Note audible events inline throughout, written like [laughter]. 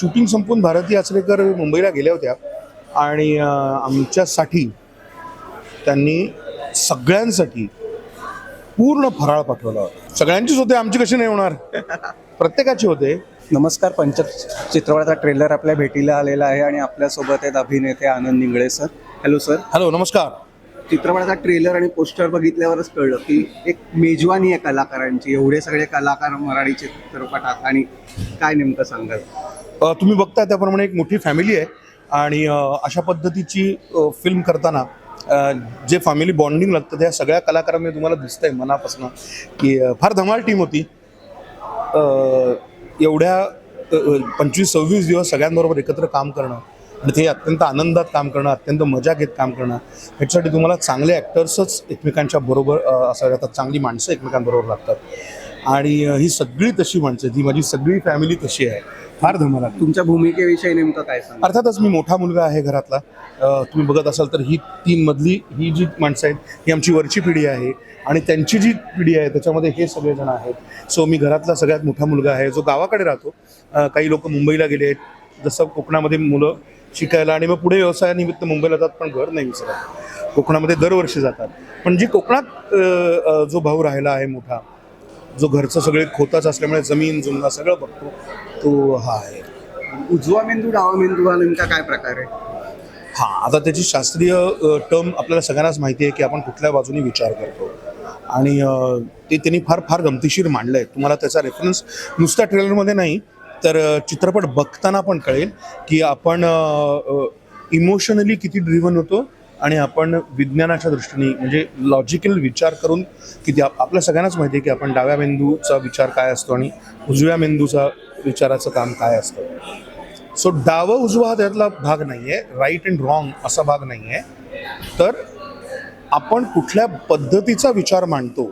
Shooting संपून भारती आचरेकर मुंबईला गेल्या होत्या. आणि आमच्यासाठी त्यांनी सगळ्यांसाठी पूर्ण फराळ पाठवला होता. सगळ्यांचीच होते आमची कशी नाही होणार? प्रत्येकाची होते. नमस्कार पंच चित्रपटाचा ट्रेलर आपल्या भेटीला आलेला आहे आणि आपल्यासोबत आहेत अभिनेते Anand Ningale sir. Hello sir hello नमस्कार. चित्रपटाचा ट्रेलर आणि पोस्टर बघितल्यावरच कळलं की एक मेजवानी आहे कलाकारांची. एवढे सगळे कलाकार मराठी चित्रपटात आणि काय नेमकं सांगाल? तुम्ही बघता त्याप्रमाणे एक मोठी फॅमिली आहे. आणि अशा पद्धतीची फिल्म करताना जे फॅमिली बॉन्डिंग लागतं त्या सगळ्या कलाकारांमध्ये तुम्हाला दिसतंय मनापासून की फार धमाल टीम होती. एवढ्या पंचवीस सव्वीस दिवस सगळ्यांबरोबर एकत्र काम करणं आणि ते अत्यंत आनंदात काम करणं अत्यंत मजा घेत काम करणं ह्याच्यासाठी तुम्हाला चांगले ॲक्टर्सच एकमेकांच्या बरोबर अ, असावे लागतात चांगली माणसं एकमेकांबरोबर लागतात. आणि ही सगळी तशी माणसं. ही माझी सगळी फॅमिली तशी आहे. फार धमाल तुमच्या भूमिकेविषयी नेमकं काय अर्थातच मी मोठा मुलगा आहे घरातला. तुम्ही बघत असाल तर ही तीन मधली ही जी माणसं आहेत ही आमची वरची पिढी आहे आणि त्यांची जी पिढी आहे त्याच्यामध्ये हे सगळेजण आहेत. सो मी घरातला सगळ्यात मोठा मुलगा आहे. जो गावाकडे राहतो. काही लोक मुंबईला गेले आहेत. जसं कोकणामध्ये मुलं शिकायला आणि मग पुढे व्यवसायानिमित्त मुंबईला जातात पण घर नाही विसरत. कोकणामध्ये दरवर्षी जातात. पण जी कोकणात जो भाऊ राहिला आहे मोठा जो घरचं सगळे खोताच असल्यामुळे जमीन जुमला सगळं बघतो तो हा आहे. उजवा मेंदू डावा मेंदू हा नेमका काय प्रकार आहे? हा आता त्याची शास्त्रीय टर्म आपल्याला सगळ्यांनाच माहिती आहे की आपण कुठल्या बाजूने विचार करतो. आणि ते त्यांनी फार फार गमतीशीर मांडलं आहे तुम्हाला त्याचा रेफरन्स नुसत्या ट्रेलरमध्ये नाही तर चित्रपट बघताना पण कळेल की आपण इमोशनली किती ड्रिव्हन होतो आणि आपण विज्ञानाच्या दृष्टीने म्हणजे लॉजिकल विचार करून किती आप- आपल्या सगळ्यांनाच माहिती आहे की आपण डाव्या मेंदूचा विचार काय असतो आणि उजव्या मेंदूचा विचाराचं काम काय असतं. सो डावं उजवा हा त्यातला भाग नाही आहे राईट अँड रॉंग असा भाग नाही आहे तर आपण कुठल्या पद्धतीचा विचार मांडतो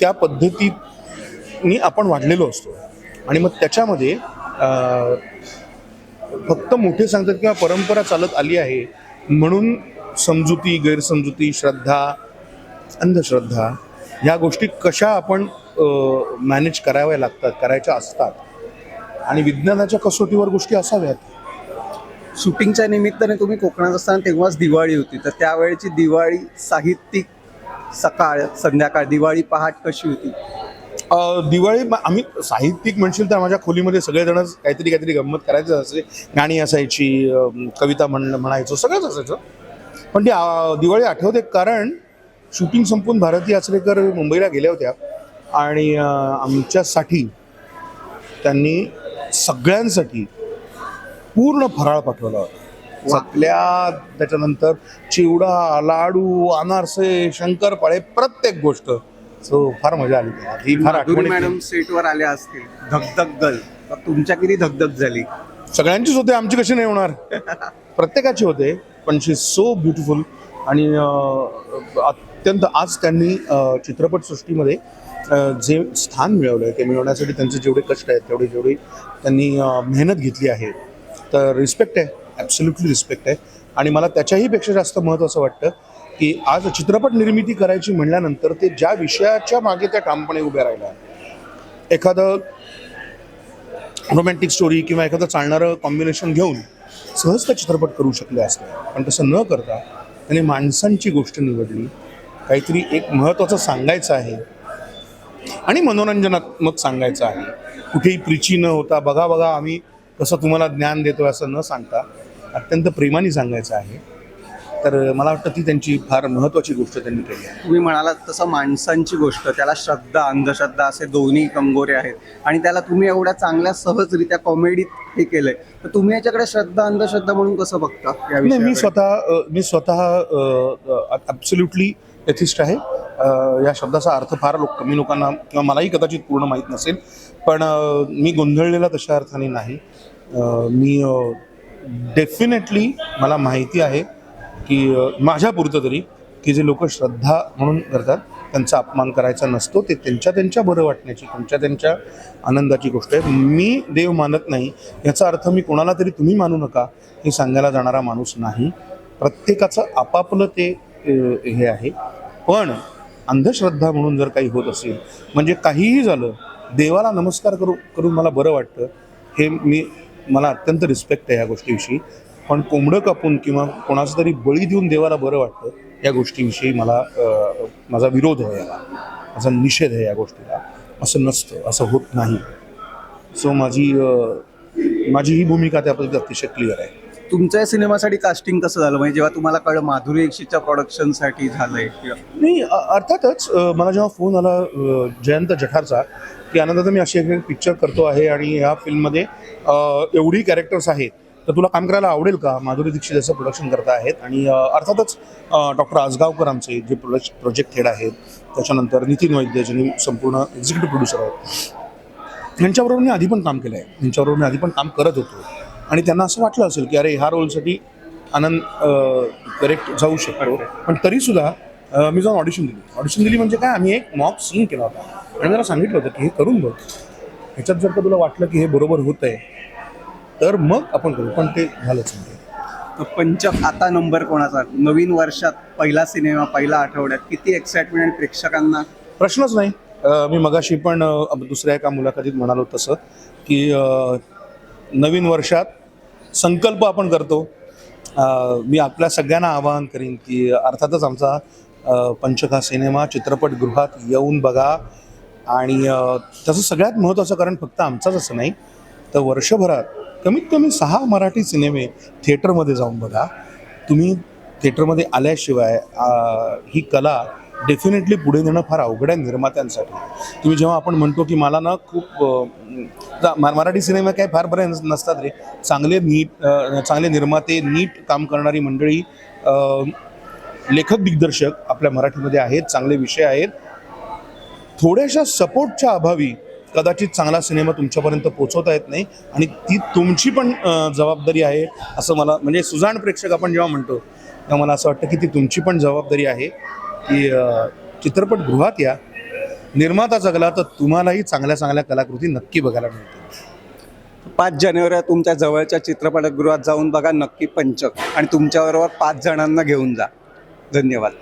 त्या पद्धतीने आपण वाढलेलो असतो. आणि मग त्याच्यामध्ये फक्त मोठे सांगतात किंवा परंपरा चालत आली आहे म्हणून समजुती गैरसमजुती श्रद्धा अंधश्रद्धा ह्या गोष्टी कशा आपण मॅनेज कराव्या लागतात करायच्या असतात आणि विज्ञानाच्या कसोटीवर गोष्टी असाव्यात. शूटिंगच्या निमित्ताने तुम्ही कोकणात असताना तेव्हाच दिवाळी होती. तर त्यावेळेची दिवाळी साहित्यिक सकाळ संध्याकाळ दिवाळी पहाट कशी होती? दिवाळी आम्ही साहित्यिक म्हणशील तर माझ्या खोलीमध्ये सगळेजणच काहीतरी काहीतरी गंमत करायचं असे गाणी असायची कविता म्हण म्हणायचो सगळंच असायचं. पण ती दिवाळी आठवते कारण शूटिंग संपून भारती आचरेकर मुंबईला गेल्या होत्या आणि आमच्यासाठी त्यांनी सगळ्यांसाठी पूर्ण फराळ पाठवला होता. चकल्या त्याच्यानंतर चिवडा लाडू अनारसे शंकरपाळे प्रत्येक गोष्ट सो फार मजा आली. त्याला. ही फार माधुरी आठवणी मॅडम सेटवर आल्या असतील. धगधग गल तुमच्या किती धगधग झाली. सगळ्यांचीच होते आमची कशी नाही होणार? [laughs] प्रत्येकाची होते पण शी सो ब्युटिफुल. आणि अं, अत्यंत आज त्यांनी अं, चित्रपटसृष्टीमध्ये अं, जे स्थान मिळवलं आहे ते मिळवण्यासाठी त्यांचे जेवढे कष्ट आहेत तेवढे जेवढे त्यांनी अं, मेहनत घेतली आहे तर रिस्पेक्ट आहे ॲब्सोल्युटली रिस्पेक्ट आहे. आणि मला त्याच्याही पेक्षा जास्त महत्त्वाचं वाटतं की आज चित्रपट निर्मिती करायची म्हणल्यानंतर ते ज्या विषयाच्या मागे त्या ठामपणे उभ्या राहिल्या. एखादं रोमॅन्टिक स्टोरी किंवा एखादं चालणारं कॉम्बिनेशन घेऊन सहज त्या चित्रपट करू शकले असते पण तसं न करता त्याने माणसांची गोष्ट निवडली. काहीतरी एक महत्त्वाचं सांगायचं आहे. आणि मनोरंजनात्मक सांगायचं आहे. कुठेही प्रिची न होता बघा बघा आम्ही कसं तुम्हाला ज्ञान देतो असं न सांगता अत्यंत प्रेमाने सांगायचं आहे. तर मला वाटतं ती त्यांची फार महत्त्वाची गोष्ट त्यांनी केली आहे. तुम्ही म्हणालात तसं माणसांची गोष्ट त्याला श्रद्धा अंधश्रद्धा असे दोन्ही कंगोरे आहेत. आणि त्याला तुम्ही एवढ्या चांगल्या सहजरित्या कॉमेडीत हे केलंय. तर तुम्ही याच्याकडे श्रद्धा अंधश्रद्धा म्हणून कसं बघता मी? स्वतः मी स्वतः ॲब्सोल्युटली एथिस्ट आहे. या शब्दाचा अर्थ फार लोक कमी लोकांना किंवा मलाही कदाचित पूर्ण माहीत नसेल. पण मी गोंधळलेला तशा अर्थाने नाही. मी डेफिनेटली मला माहिती आहे की माझ्यापुरतं तरी की जे लोक श्रद्धा म्हणून करतात त्यांचा अपमान करायचा नसतो ते त्यांच्या त्यांच्या बरं वाटण्याची त्यांच्या त्यांच्या आनंदाची गोष्ट आहे. मी देव मानत नाही याचा अर्थ मी कोणाला तरी तुम्ही मानू नका हे सांगायला जाणारा माणूस नाही. प्रत्येकाचं आपापलं ते हे आहे. पण अंधश्रद्धा म्हणून जर काही होत असेल म्हणजे काहीही झालं देवाला नमस्कार करू करून मला बरं वाटतं हे मी मला अत्यंत रिस्पेक्ट आहे या गोष्टीविषयी. पण कोंबडं कापून किंवा कोणाचं तरी बळी देऊन देवाला बरं वाटतं या गोष्टीविषयी मला माझा विरोध आहे याला. माझा निषेध आहे या गोष्टीला. असं नसतं असं होत नाही. सो माझी माझी ही भूमिका त्याबद्दल अतिशय क्लिअर आहे. तुमच्या या सिनेमासाठी कास्टिंग कसं झालं? म्हणजे जेव्हा तुम्हाला कळलं माधुरी दीक्षितच्या प्रोडक्शनसाठी झालंय नाही अर्थातच मला जेव्हा फोन आला जयंत जठारचा की आनंदाचा मी अशी एक पिक्चर करतो आहे आणि ह्या फिल्ममध्ये एवढी कॅरेक्टर्स आहेत तर तुला काम करायला आवडेल का? माधुरी दीक्षित याचं प्रोडक्शन करत आहेत आणि अर्थातच डॉक्टर आजगावकर आमचे जे प्रोडक्ट प्रोजेक्ट हेड आहेत त्याच्यानंतर नितीन वैद्य ज्यांनी संपूर्ण एक्झिक्युटिव्ह प्रोड्युसर आहेत. यांच्याबरोबर मी आधी पण काम केलं आहे यांच्याबरोबर मी आधी पण काम करत होतो. आणि त्यांना असं वाटलं असेल की अरे ह्या रोलसाठी आनंद करेक्ट जाऊ शकतो. पण तरीसुद्धा मी जाऊन ऑडिशन दिली. ऑडिशन दिली म्हणजे काय? आम्ही एक मॉक सीन केला होता. आणि त्याला सांगितलं होतं की हे करून बघ. ह्याच्यात जर का तुला वाटलं की हे बरोबर होत आहे तर मग आपण करू. पण ते झालंच नाही. पंचक आता नंबर कोणाचा? नवीन वर्षात पहिला सिनेमा पहिला आठवड्यात किती एक्साइटमेंट आणि प्रेक्षकांना? प्रश्नच नाही. अ, मी मगाशी पण अ, दुसऱ्या एका मुलाखतीत म्हणालो तसं की अ, नवीन वर्षात संकल्प आपण करतो. अ, मी आपल्या सगळ्यांना आवाहन करीन की अर्थातच आमचा अ, पंचक हा सिनेमा चित्रपटगृहात येऊन बघा. आणि अ, त्याचं सगळ्यात महत्त्वाचं कारण फक्त आमचाच असं नाही तर वर्षभरात कमीत कमी सहा मराठी सिनेमे थिएटरमध्ये जाऊन बघा. तुम्ही थिएटरमध्ये आल्याशिवाय ही कला डेफिनेटली पुढे नेणं फार अवघड आहे निर्मात्यांसाठी. तुम्ही जेव्हा आपण म्हणतो की मला ना खूप मराठी सिनेमा काय फार बरे नसतात रे. चांगले नीट चांगले निर्माते नीट काम करणारी मंडळी लेखक दिग्दर्शक आपल्या मराठीमध्ये आहेत चांगले विषय आहेत. थोड्याशा सपोर्टच्या अभावी कदाचित चांगला सिनेमा तुमच्यापर्यंत पोहोचवता येत नाही आणि ती तुमची पण जबाबदारी आहे असं मला म्हणजे सुजाण प्रेक्षक आपण जेव्हा म्हणतो तेव्हा मला असं वाटतं की ती तुमची पण जबाबदारी आहे की चित्रपटगृहात या. निर्माता जगला तर तुम्हालाही चांगल्या चांगल्या कलाकृती नक्की बघायला मिळतील. पाच जानेवारी तुमच्या जवळच्या चित्रपटगृहात जाऊन बघा नक्की पंचक. आणि तुमच्याबरोबर पाच जणांना घेऊन जा. धन्यवाद.